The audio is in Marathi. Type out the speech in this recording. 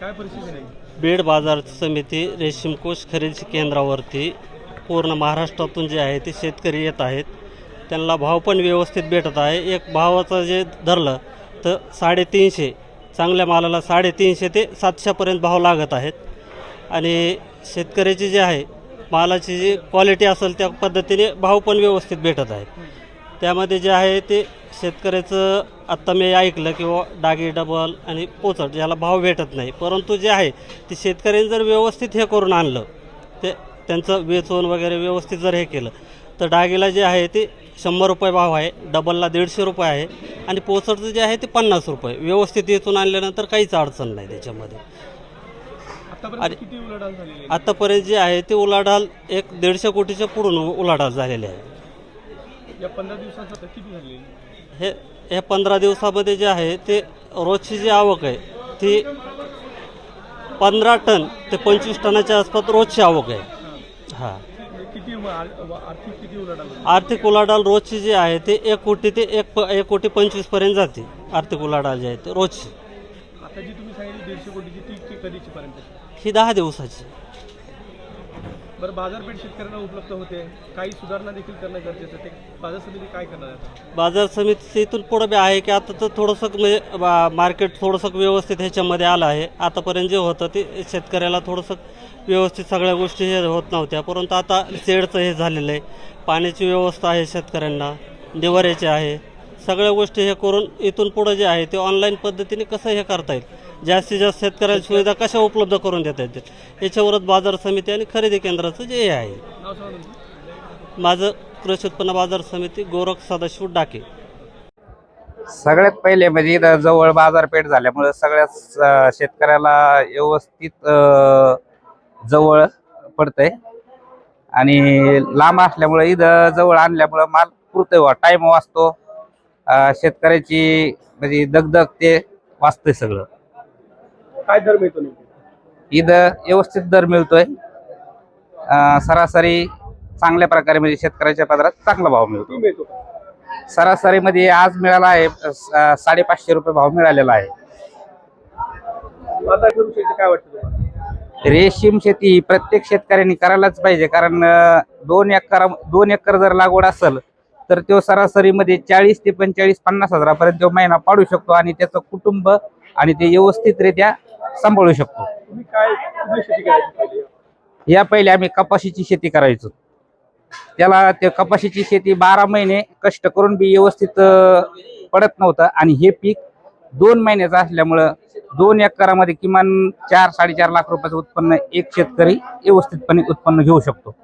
काय परिस्थिती नाही? बीड बाजार समिती रेशीमकोष खरेदी केंद्रावरती पूर्ण महाराष्ट्रातून जे आहे ते शेतकरी येत आहेत. त्यांना भाव पण व्यवस्थित भेटत आहे. एक भावाचं जे धरलं तर साडेतीनशे चांगल्या मालाला साडेतीनशे ते सातशेपर्यंत भाव लागत आहेत. आणि शेतकऱ्याची जे आहे मालाची जी क्वालिटी असेल त्या पद्धतीने भाव पण व्यवस्थित भेटत आहेत. त्यामध्ये जे आहे ते शेतकऱ्याचं आत्ता मी ऐकलं किंवा डागी डबल आणि पोचट ज्याला भाव भेटत नाही. परंतु जे आहे ते शेतकऱ्यांनी जर व्यवस्थित हे करून आणलं ते त्यांचं वेचून वगैरे व्यवस्थित जर हे केलं तर डागीला जे आहे ते शंभर रुपये भाव आहे डबलला दीडशे रुपये आहे आणि पोचटचं जे आहे ते पन्नास रुपये. व्यवस्थित वेचून आणल्यानंतर काहीच अडचण नाही त्याच्यामध्ये. आणि- आत्तापर्यंत जे आहे ते उलाढाल एक दीडशे कोटीच्या पुढून उलाढाल झालेली आहे. या पंधरा दिवसात आता किती हे हे पंधरा दिवसामध्ये जे आहे ते रोजची जी आवक आहे ती पंधरा टन ते पंचवीस टनाच्या आसपास रोजची आवक आहे. हां. किती म- आर- व- आर्थिक किती उलाढाल? आर्थिक उलाढाल रोजची जी आहे ते एक कोटी ते एक प एक कोटी पंचवीसपर्यंत जाते आर्थिक उलाढाल जी आहे ते रोजची. आता जी तुम्ही सांगितली दीडशे कोटीची ती ती कधीची पर्यंत? ही दहा दिवसाची. बरं बाजारपेठ शेतकऱ्यांना उपलब्ध होते. काही सुधारणा देखील करणं गरजेचं ते बाजार समिती काय करणार आहे बाजार समितीतून पुढं बी आहे की आता तर थोडंसं म्हणजे बा- मार्केट थोडंसं व्यवस्थित ह्याच्यामध्ये आलं आहे. आतापर्यंत जे होतं ते शेतकऱ्याला थोडंसं व्यवस्थित सगळ्या गोष्टी हे होत नव्हत्या. परंतु आता शेडचं हे झालेलं आहे. पाण्याची व्यवस्था आहे शेतकऱ्यांना. निवाऱ्याची आहे. सगळ्या गोष्टी हे करून इथून पुढं जे आहे ते ऑनलाईन पद्धतीने कसं हे करता येईल? जास्तीत जास्त शेतकऱ्याला सुविधा कशा उपलब्ध करून देता येतील? याच्यावरच बाजार समिती आणि खरेदी केंद्राचं जे हे आहे. माझं कृषी उत्पन्न बाजार समिती गोरख सदाशिव डाके. सगळ्यात पहिले म्हणजे इथं जवळ बाजारपेठ झाल्यामुळे सगळ्याच शेतकऱ्याला व्यवस्थित जवळ पडतंय. आणि लांब असल्यामुळे इथं जवळ आणल्यामुळं माल पुरतोय टाइम वाचतो. शेतकऱ्याची म्हणजे दगदग ते वाचतंय सगळं. काय दर मिळतो इथं व्यवस्थित दर मिळतोय. सरासरी चांगल्या प्रकारे म्हणजे शेतकऱ्याच्या पदरात चांगला भाव मिळतो. मिळतो? सरासरीमध्ये आज मिळाला आहे साडेपाचशे रुपये भाव मिळालेला आहे. काय वाटतं रेशीम शेती प्रत्येक शेतकऱ्यांनी करायलाच पाहिजे कारण दोन एकर दोन एकर जर लागवड असेल तर तो सरासरीमध्ये चाळीस ते पंचेचाळीस पन्नास हजारापर्यंत तो महिना पाडू शकतो आणि त्याचं कुटुंब आणि ते व्यवस्थितरित्या सांभाळू शकतो. तुम्ही काय कुठली शेती करायची पहिली? या पहिले आम्ही कपाशीची शेती करायचो. त्याला ते कपाशीची शेती बारा महिने कष्ट करून बी व्यवस्थित अं, पडत नव्हतं आणि हे पीक दोन महिन्याचं असल्यामुळं दोन एकरामध्ये किमान चार साडेचार लाख रुपयाचं उत्पन्न एक शेतकरी व्यवस्थितपणे उत्पन्न घेऊ शकतो.